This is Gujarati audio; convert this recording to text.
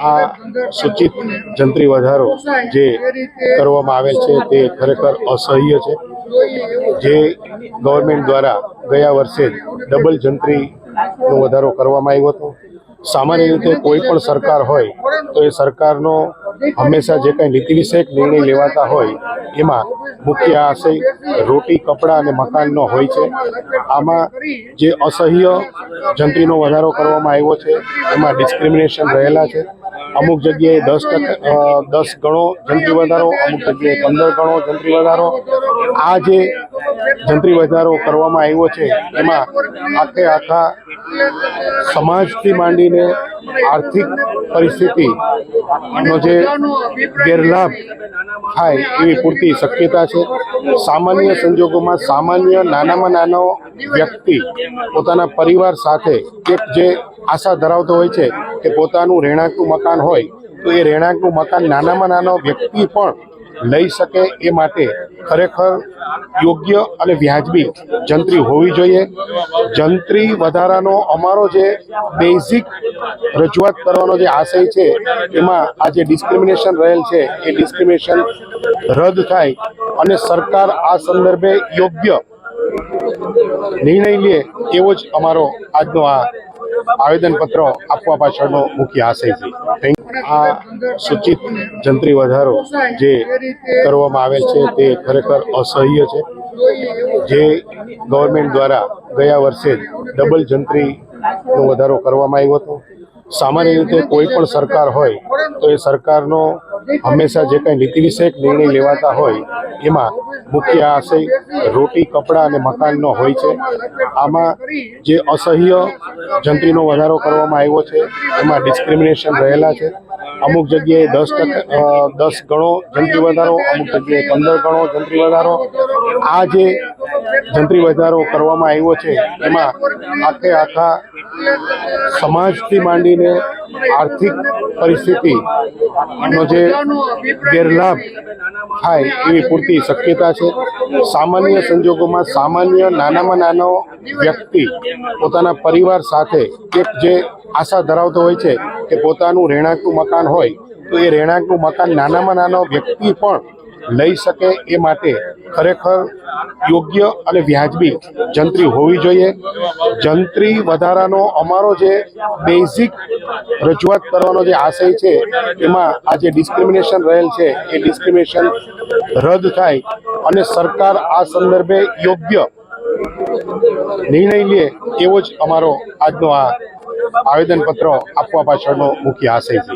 આ સૂચિત જંત્રી વધારો જે કરવામાં આવેલ છે તે ખરેખર અસહ્ય છે. જે ગવર્મેન્ટ દ્વારા ગયા વર્ષે ડબલ જંત્રીનો વધારો કરવામાં આવ્યો હતો. સામાન્ય રીતે કોઈ પણ સરકાર હોય, તો એ સરકારનો હંમેશા જે કંઈ નીતિ વિષયક નિર્ણય લેવાતા હોય, એમાં મુખ્ય આશય રોટી, કપડાં અને મકાનનો હોય છે. આમાં જે અસહ્ય જંત્રીનો વધારો કરવામાં આવ્યો છે, એમાં ડિસ્ક્રિમિનેશન રહેલા છે. અમુક જગ્યાએ દસ ટકા દસ ગણો જંત્રી વધારો, અમુક જગ્યાએ પંદર ગણો જંત્રી વધારો. આ જે જંત્રી વધારો કરવામાં આવ્યો છે. એમાં આખે આખા સમાજથી માંડીને આર્થિક પરિસ્થિતિનો જે ગેરલાભ થાય એવી પૂરતી શક્યતા છે. સામાન્ય સંજોગોમાં સામાન્ય નાનામાં નાનો વ્યક્તિ પોતાના પરિવાર સાથે એક જે આશા ધરાવતો હોય છે કે પોતાનું રહેણાંકનું મકાન હોય, તો એ રહેણાંકનું મકાન નાનામાં નાનો વ્યક્તિ પણ લઈ શકે એ માટે ખરેખર યોગ્ય અને વ્યાજબી જંત્રી હોવી જોઈએ. જંત્રી વધારાનો અમારો જે બેઝિક રજૂઆત કરવાનો જે આશય છે, એમાં આ જે ડિસ્ક્રિમિનેશન રહેલ છે, એ ડિસ્ક્રિમિનેશન રદ થાય અને સરકાર આ સંદર્ભે યોગ્ય નિર્ણય લે એવો જ અમારો આજનો આ આવેદનપત્ર આપવા પાછળનો મુખ્ય આશય છે. આ સૂચિત જંત્રી વધારો જે કરવામાં આવેલ છે તે ખરેખર અસહ્ય છે. જે ગવર્મેન્ટ દ્વારા ગયા વર્ષે ડબલ જંત્રીનો વધારો કરવામાં આવ્યો હતો. સામાન્ય રીતે કોઈ પણ સરકાર હોય તો એ સરકારનો હંમેશા જે કંઈ નીતિ વિષયક નિર્ણય લેવાતા હોય, એમાં મુખ્ય આશય રોટી, કપડાં અને મકાનનો હોય છે. આમાં જે અસહ્ય જંત્રીનો વધારો કરવામાં આવ્યો છે, એમાં ડિસ્ક્રિમિનેશન રહેલા છે. અમુક જગ્યાએ દસ દસ ગણો જંત્રી વધારો, અમુક જગ્યાએ પંદર ગણો જંત્રી વધારો. આ જે જંત્રી વધારો કરવામાં આવ્યો છે, એમાં આખે આખા સમાજથી માંડીને આર્થિક પરિસ્થિતિનો જે ગેરલાભ થાય એવી પૂરતી શક્યતા છે. સામાન્ય સંજોગોમાં સામાન્ય નાનામાં નાનો વ્યક્તિ પોતાના પરિવાર સાથે એક જે આશા ધરાવતો હોય છે કે પોતાનું રહેણાંકનું મકાન હોય, તો એ રહેણાંકનું મકાન નાનામાં નાનો વ્યક્તિ પણ લઈ શકે એ માટે ખરેખર યોગ્ય અને વ્યાજબી જંત્રી હોવી જોઈએ. જંત્રી વધારાનો અમારો જે બેઝિક રજૂઆત કરવાનો જે આશય છે, એમાં આ જે ડિસ્ક્રિમિનેશન રહેલ છે, એ ડિસ્ક્રિમિનેશન રદ થાય અને સરકાર આ સંદર્ભે યોગ્ય નિર્ણય લે એવો જ અમારો આજનો આ આવેદનપત્રો આપવા પાછળનો મુખ્ય આશય છે.